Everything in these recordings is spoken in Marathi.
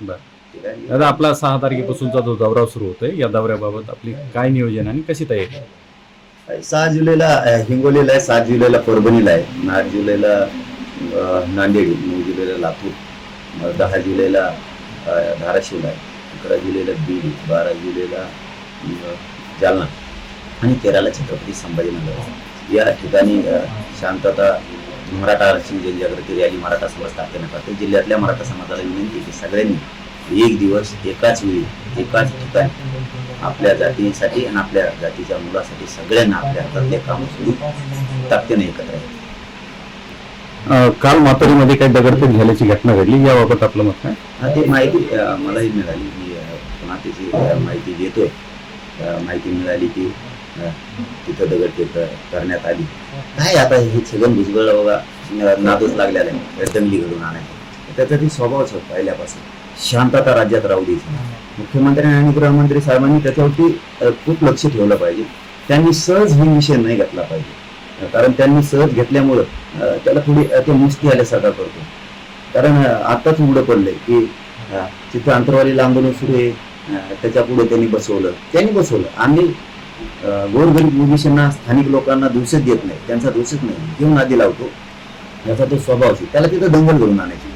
बरं. ठीक आहे दादा आपला सहा तारखेपासूनचा जो दौरा सुरू होतोय या दौऱ्याबाबत आपली काय नियोजन आणि कशी तयारी सहा जुलैला हिंगोलीला आहे सात जुलैला परभणीला आहे आठ जुलैला नांदेड नऊ जुलैला लातूर दहा जुलैला धाराशिवला आहे अकरा जुलैला बीड बारा जुलैला जालना आणि तेराला छत्रपती संभाजीनगर. या ठिकाणी शांतता मराठा आरक्षण जनजागृती रॅली मराठा समाज स्थापना करते जिल्ह्यातल्या मराठा समाजाला विनंती की सगळ्यांनी एक दिवस एकाच वेळी एकाच ठिकाणी आपल्या जातीसाठी आणि आपल्या जातीच्या मुलासाठी सगळ्यांना आपल्या हातातले काम सोडून ताकदीने एकत्र आहे काल मातोरीमध्ये काही दगडफेक झाल्याची घटना घडली याबाबत आपलं मत काय? हा ती माहिती मलाही मिळाली. मी पुन्हा त्याची माहिती देतोय. माहिती मिळाली की तिथं दगडफेक करण्यात आली. काय आता हे छगन भुजबळ बघा नादूच नादच लागलेला आहे दंगली घडून आणायला त्याचा ती स्वभावच होता पहिल्यापासून. शांतता राज्यात राहू द्यायची मुख्यमंत्री आणि गृहमंत्री साहेबांनी त्याच्यावरती खूप लक्ष ठेवलं पाहिजे. त्यांनी सहज हे विषय नाही घेतला पाहिजे. कारण त्यांनी सहज घेतल्यामुळं त्याला थोडी ते मुस्ती आल्यासारखा करतो. कारण आताच उघडं पडलंय की तिथं अंतरवालीला आंदोलन सुरू आहे. त्याच्या पुढे त्यांनी बसवलं. त्यांनी बसवलं. आम्ही गोरगरीब मुलीशांना स्थानिक लोकांना दोषच देत नाही. त्यांचा दोषच नाही. घेऊन आधी लावतो. याचा तो स्वभाव आहे त्याला तिथं दंगल घडून आणायची.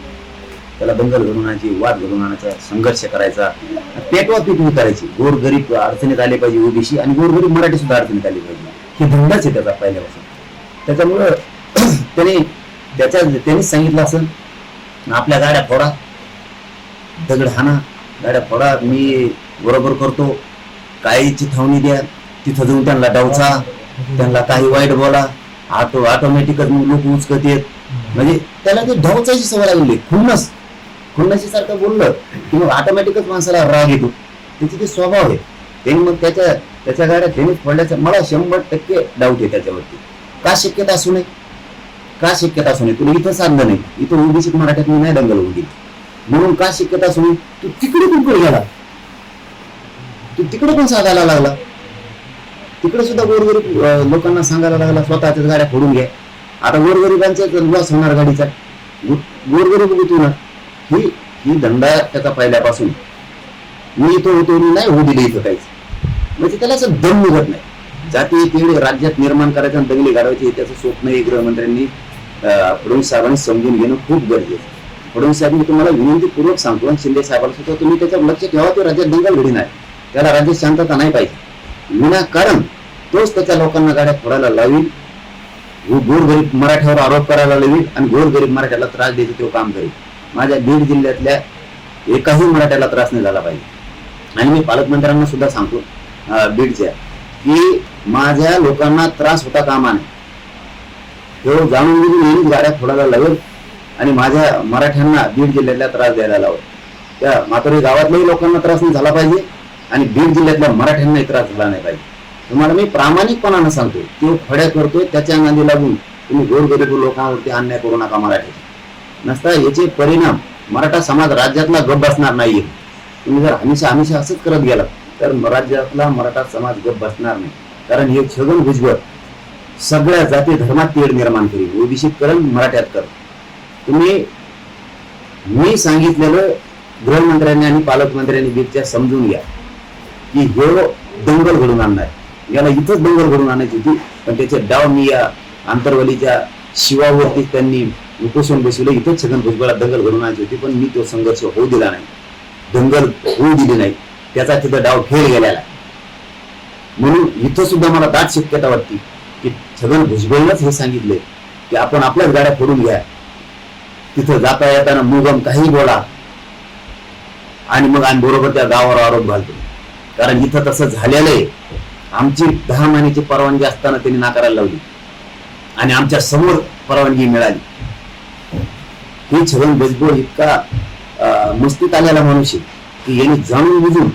त्याला दंगल घडून आणायची वाद घडून आणायचा संघर्ष करायचा. पेटवा पीठ करायची गोरगरीब अडचणीत आले पाहिजे ओबीसी आणि गोरगरीब मराठी सुद्धा अडचणीत आली पाहिजे. हे धंदाच आहे त्याचा पहिल्यापासून त्याच्यामुळं त्याने त्याच्या त्यांनीच सांगितलं असं आपल्या गाड्या फोडा. दगड हाना. गाड्या फोडा. मी बरोबर करतो. काळीची थावणी द्या. तिथं जाऊन त्यांना डावचा त्यांना काही वाईट बोला ऑटो ऑटोमॅटिकच लोक उचकत येत. म्हणजे त्याला ते ढवचायची सवय लागली खुन्नस. खुन्नशी सारखं बोललं की मग ऑटोमॅटिकच माणसाला राग येतो. त्याची ते स्वभाव आहे. त्यांनी मग त्याच्या त्याच्या गाड्या त्यांनीच पडल्याचा मला शंभर टक्के डाऊट आहे त्याच्यावरती. का शक्यता असू नये? का शक्यता असू नये? तुला इथं साधलं नाही. इथं ओबीसी मराठ्यात मी नाही दंगल होती म्हणून का शक्यता असू नये? तू तिकडे पण पुढे गेला तू तिकडे पण साधायला लागला. तिकडे सुद्धा गोरगरीब लोकांना सांगायला लागला स्वतःच्याच गाड्या फोडून घ्या. आता गोरगरिबांचा लॉस होणार गाडीचा. गोरगरीब गुतवणार ही ही धंदा त्याचा पहिल्यापासून. मी इथं होतो मी नाही होऊ दिली इथं काहीच. म्हणजे त्याला असं दम निघत नाही. जाती तेवढे राज्यात निर्माण करायचं आणि दंगली काढायची त्याचं स्वप्न हे गृहमंत्र्यांनी फडणवीस साहेबांनी समजून घेणं खूप गरजेचं आहे. फडणवीस साहेब मी तुम्हाला विनंतीपूर्वक सांगतो आणि शिंदे साहेबांना सुद्धा तुम्ही त्याच्यावर लक्ष ठेवा तो राज्यात दंगल घडी नाही. त्याला राज्यात शांतता नाही पाहिजे. विनाकारण तोच त्याच्या लोकांना गाड्या फोडायला लावील गोरगरीब मराठ्यावर आरोप करायला लावील आणि गोरगरीब मराठ्याला त्रास देतो तो काम करेल. माझ्या बीड जिल्ह्यातल्या एकाही मराठ्याला त्रास नाही झाला पाहिजे. आणि मी पालकमंत्र्यांना सुद्धा सांगतो बीडच्या की माझ्या लोकांना त्रास होता कामा नये तो जाणून बुजून नेहमीच गाड्या फोडायला लावेल आणि माझ्या मराठ्यांना बीड जिल्ह्यातल्या त्रास द्यायला लावेल. त्या मातोरी गावातल्याही लोकांना त्रास नाही झाला पाहिजे. आणि बीड जिल्ह्यातल्या मराठ्यांनाही त्रास झाला नाही पाहिजे. तुम्हाला मी प्रामाणिकपणानं सांगतो तो फड्या करतोय त्याच्या नांदी लागून तुम्ही गोरगरीब लोकांवरती अन्याय करू नका मराठी. नसता याचे परिणाम मराठा समाज राज्यातला गप बसणार नाहीये. तुम्ही जर हमेशा हमेशा असंच करत गेलात तर राज्यातला मराठा समाज गप बसणार नाही. कारण हे छगन भुजबळ सगळ्या जाती धर्मात तेढ निर्माण केली. ओबीसी करण मराठ्यात कर. तुम्ही मी सांगितलेलं गृहमंत्र्यांनी आणि पालकमंत्र्यांनी बीडच्या समजून घ्या. की हे दंगल घडून आणणार. याला इथंच दंगल घडून आणायची होती. पण त्याचे डाव मी या आंतरवलीच्या शिवावरती त्यांनी उपोषण बसवलं. इथंच छगन भुजबळला दंगल घडून आणायची होती. पण मी तो संघर्ष होऊ दिला नाही. दंगल होऊ दिली नाही. त्याचा तिथं डाव फेल गेलेला म्हणून इथं सुद्धा मला दाट शक्यता वाटते की छगन भुजबळनंच हे सांगितले की आपण आपल्याच गाड्या फोडून घ्या. तिथं जाता येताना मुगम काही बोला आणि मग आम्ही बरोबर त्या गावावर आरोप घालतो. कारण इथं तसं झालेलं आहे आमची दहा महिन्याची परवानगी असताना त्यांनी नाकारायला लावली. आणि आमच्यासमोर परवानगी मिळाली. हे छगन भुजबळ इतका मस्तीत आलेला माणूस आहे की यांनी जाणून बुजून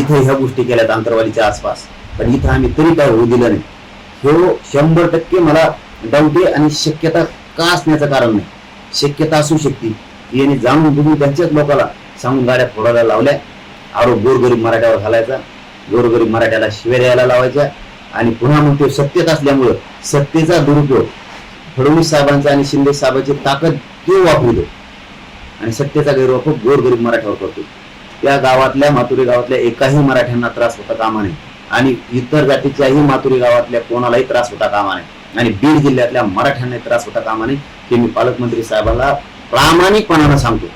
इथं ह्या गोष्टी केल्यात आंतरवालीच्या आसपास. पण इथं आम्ही तरी काय होऊ दिलं नाही. हे शंभर टक्के मला डाऊटे आणि शक्यता का असण्याचं कारण नाही. शक्यता असू शकते. की यांनी जाणून बुजून त्यांच्याच लोकांना सांगून गाड्या फोडायला लावल्या. आरोप गोरगरीब मराठ्यावर घालायचा. गोरगरीब मराठ्याला शिव्या द्यायला लावायच्या. आणि पुन्हा मग ते सत्तेत असल्यामुळं सत्तेचा दुरुपयोग फडणवीस साहेबांचा आणि शिंदे साहेबांची ताकद ते वापरतो आणि सत्तेचा गैरवापर गोरगरीब मराठ्यावर करतो. त्या गावातल्या मातुरी गावातल्या एकाही मराठ्यांना त्रास होता कामा नये. आणि इतर जातीच्याही मातुरी गावातल्या कोणालाही त्रास होता कामा नये. आणि बीड जिल्ह्यातल्या मराठ्यांनाही त्रास होता कामा नये हे मी पालकमंत्री साहेबांना प्रामाणिकपणानं सांगतो.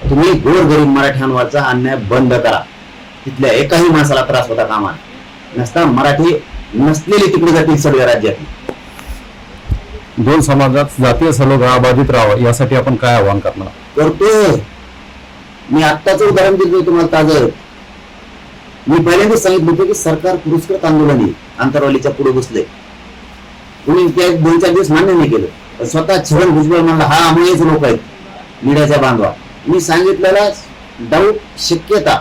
तुम्ही गोरगरीब मराठ्यांवरचा अन्याय बंद करा. तिथल्या एकाही माणसाला त्रास होता कामा नसता मराठी नसलेले तिकडे जातील सगळ्या राज्यात दोन समाजात जातीय सलोखा बाधित राहावा यासाठी आपण काय आवाहन करणार? करतोय. मी आत्ताच उदाहरण दिलं तुम्हाला ताजं. मी पहिल्यांदाच सांगितलं होतं की सरकार पुरस्कृत आंदोलन आंतरवालीच्या पुढे बसले कुणी त्या दोन चार दिवस मान्य नाही केलं. स्वतः छगन भुजबळ म्हणला हा आम्हीच लोक आहेत. मीडियाच्या बांधवा. मी सांगितलेला डाऊट शक्यता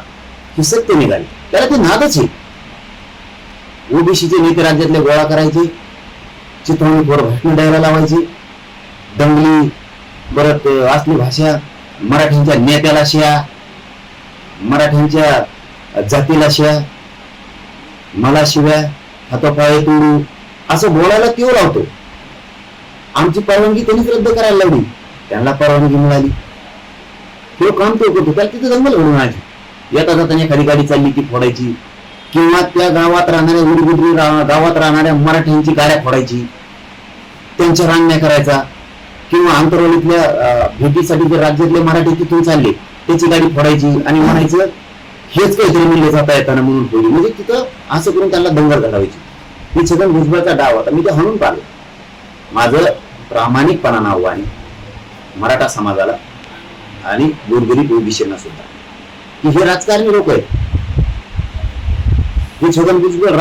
ही सत्य निघाली. त्याला ती नादच आहे. ओबीसीचे नेते राज्यातले गोळा करायचे चित्रवणीवर भाषण द्यायला लावायची. दंगली परत असली भाषा मराठ्यांच्या नेत्याला शिया मराठ्यांच्या जातीला शिया मला शिव्या हातोपाय तोडू असं बोलायला तीव लावतो? आमची परवानगी त्यांनीच रद्द करायला लावली. त्यांना परवानगी मिळाली. तो काम तो करतो त्याला तिथे जंगल घडून आणायची येता जाताना एखादी गाडी चालली ती फोडायची. किंवा त्या गावात राहणाऱ्या उडगुडरी गावात राहणाऱ्या मराठ्यांची गाड्या फोडायची. त्यांच्या रांगण्या करायचा. किंवा आंतरवालीतल्या भेटीसाठी जे राज्यातले मराठी तिथून चालले त्याची गाडी फोडायची आणि म्हणायचं हेच काहीतरी मिळले जाता येताना म्हणून फोडली. म्हणजे तिथं असं करून त्यांना दंगल घालावायची मी छगन भुजबळचा डाव होता. मी ते हणून पाहिलं. माझं प्रामाणिकपणा आव्हान आहे. मराठा समाजाला आणि गोरगरीब ओबीसींना सुद्धा की हे राजकारणी लोक आहेत. हे छगन भुजबळ